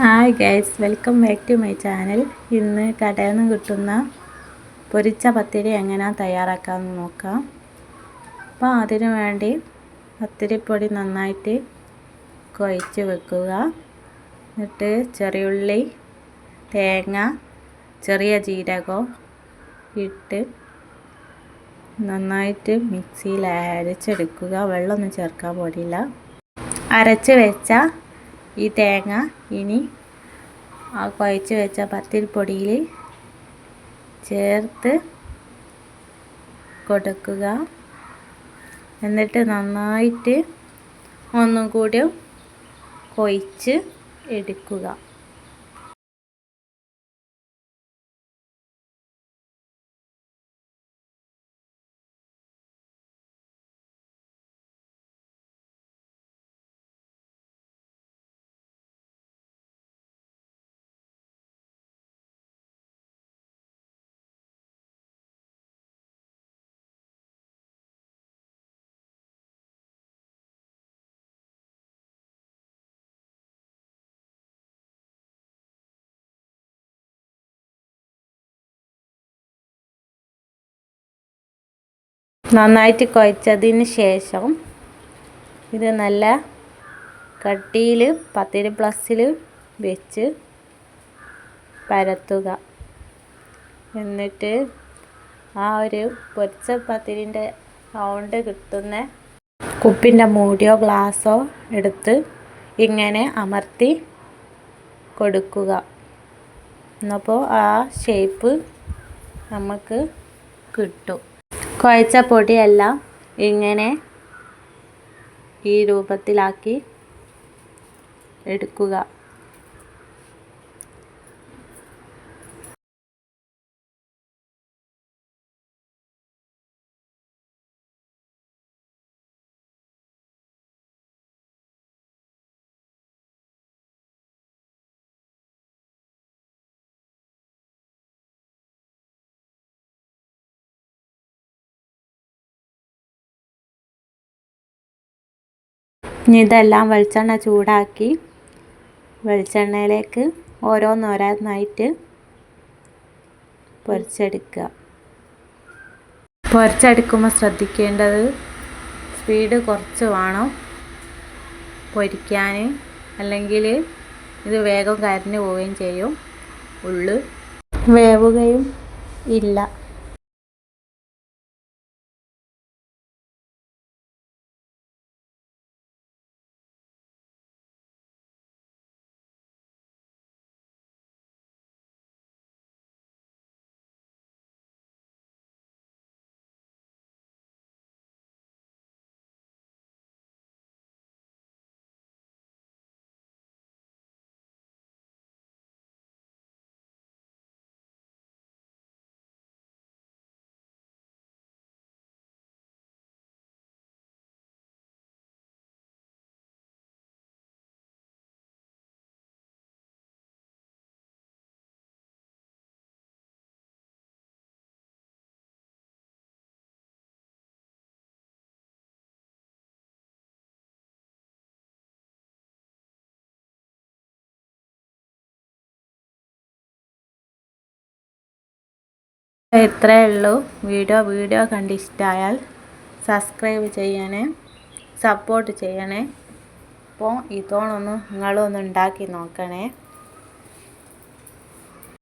Hi guys welcome back to my channel ഇന്ന് കടയിൽ നിന്ന് കിട്ടുന്ന പൊരിച്ച പത്തിരി എങ്ങനെ തയ്യാറാക്കാമെന്ന് നോക്കാം. അപ്പോൾ അതിനു വേണ്ടി പത്തിരിപ്പൊടി നന്നായിട്ട് കുഴച്ച് വെക്കുക. എന്നിട്ട് ചെറിയുള്ളി തേങ്ങ ചെറിയ ജീരകം ഇട്ട് നന്നായിട്ട് മിക്സിയിൽ അരച്ചെടുക്കുക. വെള്ളമൊന്നും ചേർക്കാൻ പാടില്ല. അരച്ച് വെച്ച ഈ തേങ്ങ ഇനി ആ കുഴച്ച് വെച്ച പത്തിരിപ്പൊടിയിൽ ചേർത്ത് കൊടുക്കുക. എന്നിട്ട് നന്നായിട്ട് ഒന്നും കൂടി കൊഴിച്ച് എടുക്കുക. നന്നായിട്ട് കുഴച്ചതിന് ശേഷം ഇത് നല്ല കട്ടിയിൽ പത്തിരി പ്ലസ്സിൽ വെച്ച് പരത്തുക. എന്നിട്ട് ആ ഒരു പൊരിച്ച പത്തിരിന്റെ സൗണ്ട് കിട്ടുന്ന കുപ്പിന്റെ മൂടിയോ ഗ്ലാസോ എടുത്ത് ഇങ്ങനെ അമർത്തി കൊടുക്കുക. എന്നപ്പോൾ ആ ഷേപ്പ് നമുക്ക് കിട്ടും. കുഴച്ച പൊടിയെല്ലാം ഇങ്ങനെ ഈ രൂപത്തിലാക്കി എടുക്കുക. ഇനി ഇതെല്ലാം വെളിച്ചെണ്ണ ചൂടാക്കി വെളിച്ചെണ്ണയിലേക്ക് ഓരോന്നോരോന്നായിട്ട് പൊരിച്ചെടുക്കുക. പൊരിച്ചെടുക്കുമ്പോൾ ശ്രദ്ധിക്കേണ്ടത് സ്പീഡ് കുറച്ച് വേണം പൊരിക്കാൻ. അല്ലെങ്കിൽ ഇത് വേഗം കരിഞ്ഞു പോവുകയും ചെയ്യും. ഉള്ളു വേവുകയും ഇല്ല. ഇത്രയേ ഉള്ളൂ വീഡിയോ വീഡിയോ കണ്ട് ഇഷ്ടമായാൽ സബ്സ്ക്രൈബ് ചെയ്യണേ സപ്പോർട്ട് ചെയ്യണേ. അപ്പോൾ ഇതോണൊന്ന് നിങ്ങളൊന്ന് ഉണ്ടാക്കി നോക്കണേ.